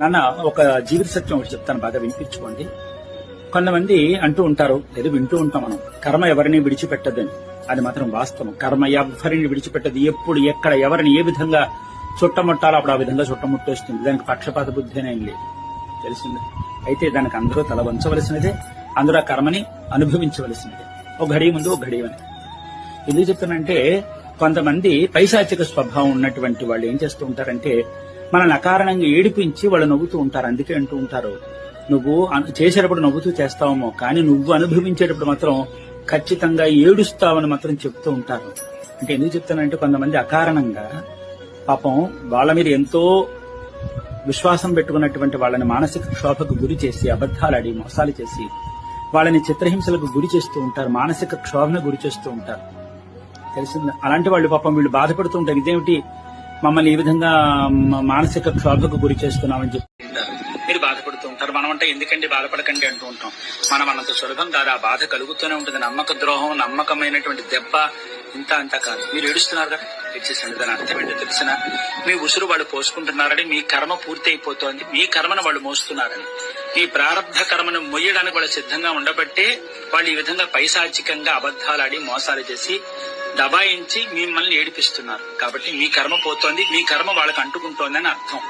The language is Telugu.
నాన్న ఒక జీవిత సత్యం ఒకటి చెప్తాను బాగా వినిపించుకోండి. కొంతమంది అంటూ ఉంటారు ఏదో వింటూ ఉంటాం మనం కర్మ ఎవరిని విడిచిపెట్టదని. అది మాత్రం వాస్తవం. కర్మ ఎవరిని విడిచిపెట్టదు ఎప్పుడు ఎక్కడ ఎవరిని ఏ విధంగా చుట్టముట్టాలో అప్పుడు ఆ విధంగా చుట్టముట్టేస్తుంది. దానికి పక్షపాత బుద్ధి అనేది లేదు. తెలిసింది? అయితే దానికి అందరూ తల వంచవలసినదే అందరూ ఆ కర్మని అనుభవించవలసినదే. ఒక ఘడియ ముందు ఒక ఘడియ వెనక. ఎందుకు చెప్తానంటే కొంతమంది పైశాచిక స్వభావం ఉన్నటువంటి వాళ్ళు ఏం చేస్తూ ఉంటారంటే మనల్ని అకారణంగా ఏడిపించి వాళ్ళు నవ్వుతూ ఉంటారు. అందుకే అంటూ ఉంటారు. నువ్వు చేసేటప్పుడు నవ్వుతూ చేస్తావేమో కానీ నువ్వు అనుభవించేటప్పుడు మాత్రం ఖచ్చితంగా ఏడుస్తావని మాత్రం చెప్తూ ఉంటారు. అంటే ఎందుకు చెప్తానంటే కొంతమంది అకారణంగా పాపం వాళ్ళ మీద ఎంతో విశ్వాసం పెట్టుకున్నటువంటి వాళ్ళని మానసిక క్షోభకు గురి చేసి అబద్ధాలు మోసాలు చేసి వాళ్ళని చిత్రహింసలకు గురి చేస్తూ ఉంటారు. మానసిక క్షోభను గురి చేస్తూ ఉంటారు. తెలిసింది? అలాంటి వాళ్ళు పాపం వీళ్ళు బాధపడుతూ ఉంటారు. ఇదేమిటి? మమ్మల్ని ఈ విధంగా మానసిక క్షోభకు గురి చేస్తున్నామని చెప్పి. మీరు బాధపడుతూ ఉంటారు. మనం అంటే ఎందుకండి బాధపడకండి అంటూ ఉంటాం. మనం అన్నంత సులభం కాదు. ఆ బాధ కలుగుతూనే ఉంటుంది. నమ్మక ద్రోహం నమ్మకమైనటువంటి దెబ్బ ఇంత అంత కాదు. మీరు ఏడుస్తున్నారు కదా? తెచ్చేసండి దాని అర్థం ఏంటో తెలిసిన? మీ ఉసురు వాళ్ళు పోసుకుంటున్నారని మీ కర్మ పూర్తి అయిపోతోంది. మీ కర్మను వాళ్ళు మోస్తున్నారని. మీ ప్రారంభ కర్మను మొయ్యడానికి వాళ్ళు సిద్ధంగా ఉండబట్టే వాళ్ళు ఈ విధంగా పైశాచికంగా అబద్ధాలాడి మోసాలు చేసి దబాయించి మిమ్మల్ని ఏడిపిస్తున్నారు. కాబట్టి మీ కర్మ పోతోంది మీ కర్మ వాళ్ళకి అంటుకుంటోందని అర్థం.